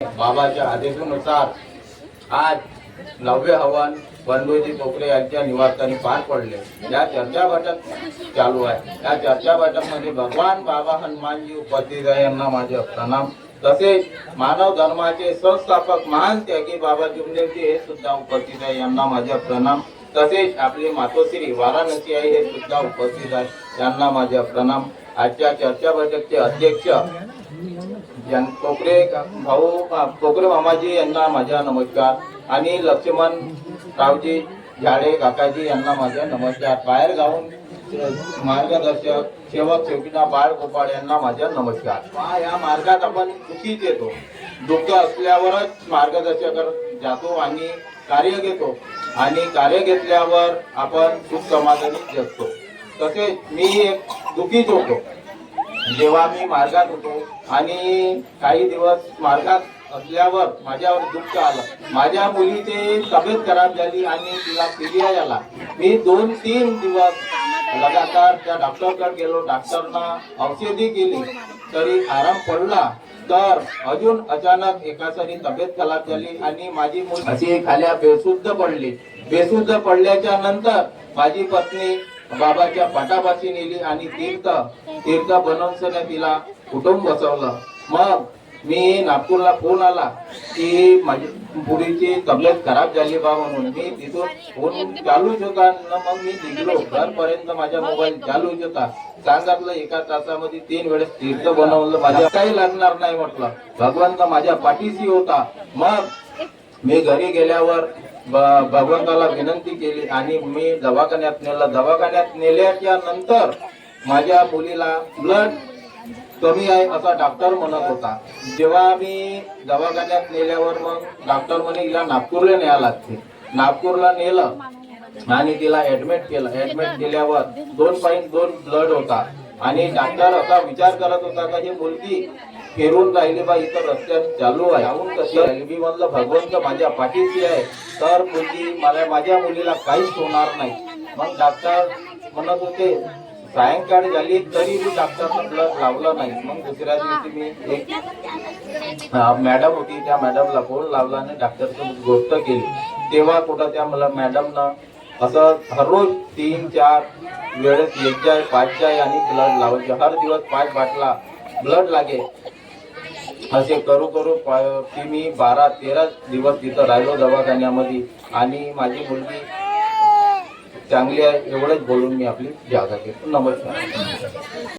बाबाच्या आदेशानुसार आज नववे हवन बंडोजी कोकरे यांच्या निवासस्थानी पार पडले. या चर्चा बैठक चालू आहे. या चर्चा बैठकमध्ये भगवान बाबा हनुमानजी उपस्थित आहे यांना माझे प्रणाम. तसेच मानव धर्माचे संस्थापक महान त्यागी बाबा जुमदेवजी हे सुद्धा उपस्थित आहे यांना माझे प्रणाम. तसेच आपली मातोश्री वाराणसी आहे हे सुद्धा उपस्थित आहे यांना माझे प्रणाम. आजच्या चर्चा बैठकचे अध्यक्ष जन कोकरे भाऊ कोकरे मामाजी यांना माझा नमस्कार. आणि लक्ष्मण रावजी झाडे काकाजी यांना माझा नमस्कार. बाहेर गाऊन मार्गदर्शक सेवक सेवकीना बाळ गोपाळ यांना माझा नमस्कार. या मार्गात आपण चुकीच येतो. दुःख असल्यावरच मार्गदर्शक जातो आणि कार्य घेतो. आणि कार्य घेतल्यावर आपण सुख समाधानी जगतो. तसेच मी एक दुखीच होतो. जेव्हा मी मार्गात होतो आणि काही दिवस मार्गात असल्यावर माझ्यावर दुःख आलं. माझ्या मुलीची तब्येत खराब झाली आणि तिला पिलिया झाला मी दोन तीन दिवस लगातार त्या डॉक्टरकडे गेलो. डॉक्टरना औषधी केली. तरी आराम पडला. तर अजून अचानक एकासरी तब्येत खराब झाली आणि माझी मुलगी अशी खाल्या बेशुद्ध पडली. बेशुद्ध पडल्याच्या नंतर माझी पत्नी बाबाच्या पाटापाशी नेली आणि तीर्थ तीर्थ बनवून तिला कुटुंब बसवलं. मग मी नागपूरला फोन आला की माझी मुलीची तब्येत खराब झाली बा म्हणून. मी तिथून फोन चालूच होता न मग मी निघलो. घरपर्यंत माझा मोबाईल चालूच होता. सांगितलं एका तासामध्ये तीन वेळेस तीर्थ बनवलं. माझ्या काही लागणार नाही म्हटलं. भगवंत माझ्या पाठीशी होता. मग मी घरी गेल्यावर भगवंताला विनंती केली आणि मी दवाखान्यात नेलं. दवाखान्यात नेल्याच्या नंतर माझ्या मुलीला ब्लड कमी आहे असा डॉक्टर म्हणत होता. जेव्हा मी दवाखान्यात नेल्यावर मग डॉक्टर म्हणे हिला नागपूरला न्यायला लागते. नागपूरला नेलं आणि तिला ऍडमिट केलं. ऍडमिट केल्यावर दोन पॉईंट दोन ब्लड होता. आणि डॉक्टर असा विचार करत होता का ही मुलगी फिरून राहिली बा इथं रस्त्यात चालू आहे. जाऊन कशी राहिली मी म्हणलं भगवंत माझ्या पाठीशी आहे. तर मुलगी मला माझ्या मुलीला काहीच होणार नाही. मग डॉक्टर म्हणत होते सायंकाळ झाली तरी मी डॉक्टरनं ब्लड लावलं नाही. मग दुसऱ्या दिवशी मी एक मॅडम होती त्या मॅडमला फोन लावला आणि डॉक्टरचं गोष्ट केली. तेव्हा कुठं त्या मला मॅडमनं असं हररोज तीन चार वेळेस एक जाय पाच जाय आणि ब्लड लावायचे हर दिवस पाच बाटला ब्लड लागे. असे करू करू पा- की मी बारा तेरा दिवस तिथं राहिलो दवाखान्यामध्ये. आणि माझी मुलगी चांगली आहे एवढंच बोलून मी आपली जागा घेतो. नमस्कार.